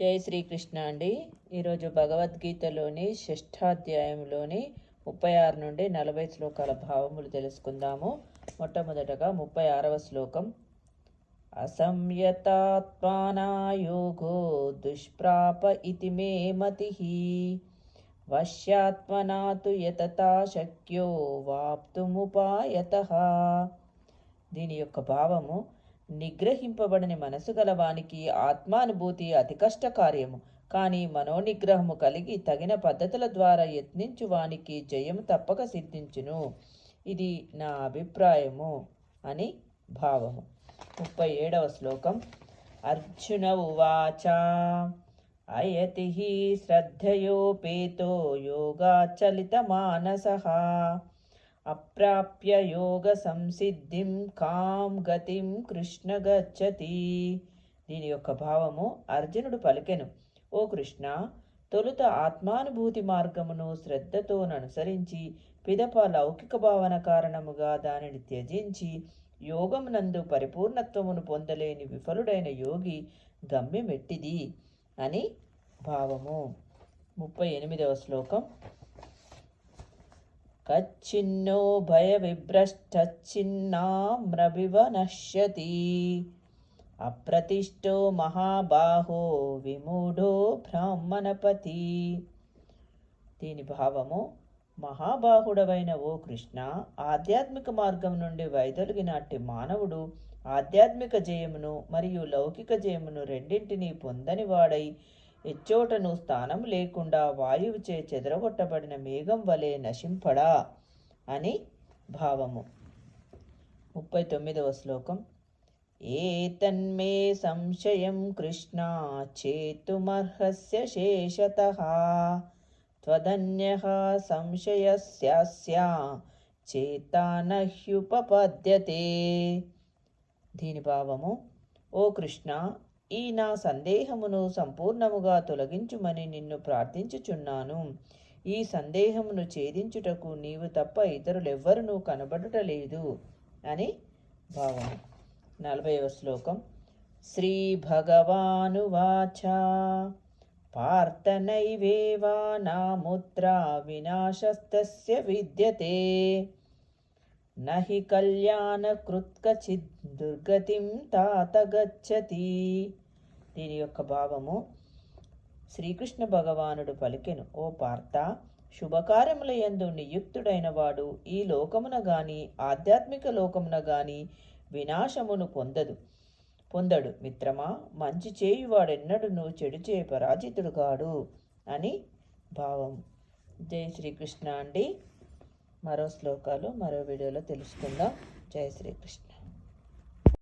జై శ్రీకృష్ణ అండి. ఈరోజు భగవద్గీతలోని షష్ఠాధ్యాయంలోని ముప్పై ఆరు నుండి నలభై శ్లోకాల భావములు తెలుసుకుందాము. మొట్టమొదటగా ముప్పై ఆరవ శ్లోకం. అసంయతాత్మానాయోగో దుష్ప్రాప ఇది మే మతి. వశ్యాత్మనాతు యతతా శక్యో వాప్తుముపాయత. దీని యొక్క భావము నిగ్రహింపబడని మనసు గలవానికి ఆత్మానుభూతి అతి కష్ట కార్యము కానీ మనోనిగ్రహము కలిగి తగిన పద్ధతుల ద్వారా యత్నించు వానికి జయము తప్పక సిద్ధించును. ఇది నా అభిప్రాయము అని భావము. ముప్పై ఏడవ శ్లోకం. అర్జున ఉవాచ అయతి శ్రద్ధయోపేతో యోగాచలిత మానస అప్రాప్య యోగ సంసిద్ధిం కాం గతిం కృష్ణ గచ్చతి. దీని యొక్క భావము అర్జునుడు పలికెను. ఓ కృష్ణ తొలుత ఆత్మానుభూతి మార్గమును శ్రద్ధతో అనుసరించి పిదప లౌకిక భావన కారణముగా దానిని త్యజించి యోగమునందు పరిపూర్ణత్వమును పొందలేని విఫలుడైన యోగి గమ్యమెట్టిది అని భావము. ముప్పై ఎనిమిదవ శ్లోకం. కచ్చిన్నో భయ విభ్రష్టచ్చిన్నామ్రవివ నశ్యతి అప్రతిష్టో మహాబాహో విమూఢో బ్రాహ్మణపతి. దీని భావము మహాబాహుడవైన ఓ కృష్ణ ఆధ్యాత్మిక మార్గం నుండి వైదొలిగినాటి మానవుడు ఆధ్యాత్మిక జయమును మరియు లౌకిక జయమును రెండింటినీ పొందని వాడై ఎచ్చోటను స్థానం లేకుండా వాయువుచే చెదరగొట్టబడిన మేఘం వలె నశింపడా అని భావము. ముప్పై తొమ్మిదవ శ్లోకం ఏతన్మే సంశయం కృష్ణ చేతుమర్హస్య శేషత. త్వదన్య సంశయస్యాస్య చేతానహ్యుపపద్యతే. దీని భావము ఓ కృష్ణ ఈ నా సందేహమును సంపూర్ణముగా తొలగించుమని నిన్ను ప్రార్థించుచున్నాను. ఈ సందేహమును ఛేదించుటకు నీవు తప్ప ఇతరులెవ్వరునూ కనబడుటలేదు అని భావం నలభైవ శ్లోకం. శ్రీ భగవానువాచ పార్థనైవేవా నాముద్ర వినాశస్తస్య విద్యతే. నహి కళ్యాణకృత్కచిద్ దుర్గతిం తాత గచ్చతి. దీని యొక్క భావము శ్రీకృష్ణ భగవానుడు పలికెను ఓ పార్థ శుభకార్యముల యందు నియుక్తుడైన వాడు ఈ లోకమున గాని ఆధ్యాత్మిక లోకమున గాని వినాశమును పొందదు. పొందడు. మిత్రమా మంచి చేయువాడెన్నడును చెడు చే పరాజితుడు కాడు అని భావం. జై శ్రీకృష్ణ అండి. మరో శ్లోకాలు మరో వీడియోలో తెలుసుకుందాం. జై శ్రీకృష్ణ.